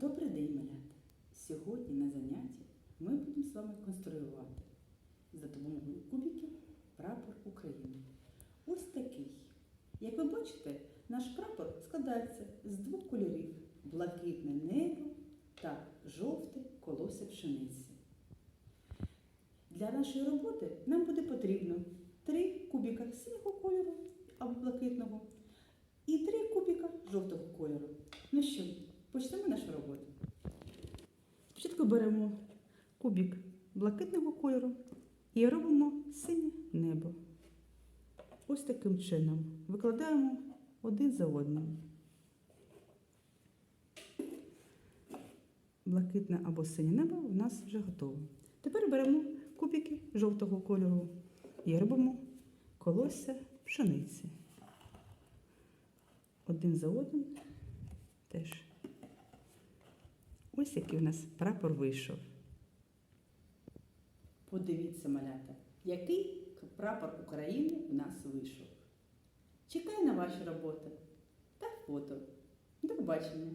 Добрий день, малята! Сьогодні на занятті ми будемо з вами конструювати за допомогою кубиків прапор України. Ось такий. Як ви бачите, наш прапор складається з двох кольорів: блакитне небо та жовте колося пшениці. Для нашої роботи нам буде потрібно три кубика синього кольору або блакитного і три кубика жовтого кольору. Ну що, почнемо нашу роботу. Спочатку беремо кубик блакитного кольору і робимо синє небо. Ось таким чином викладаємо один за одним. Блакитне або синє небо у нас вже готове. Тепер беремо кубики жовтого кольору і робимо колосся пшениці. Один за одним теж. Ось який у нас прапор вийшов. Подивіться, малята, який прапор України у нас вийшов. Чекаю на ваші роботи та фото. До побачення!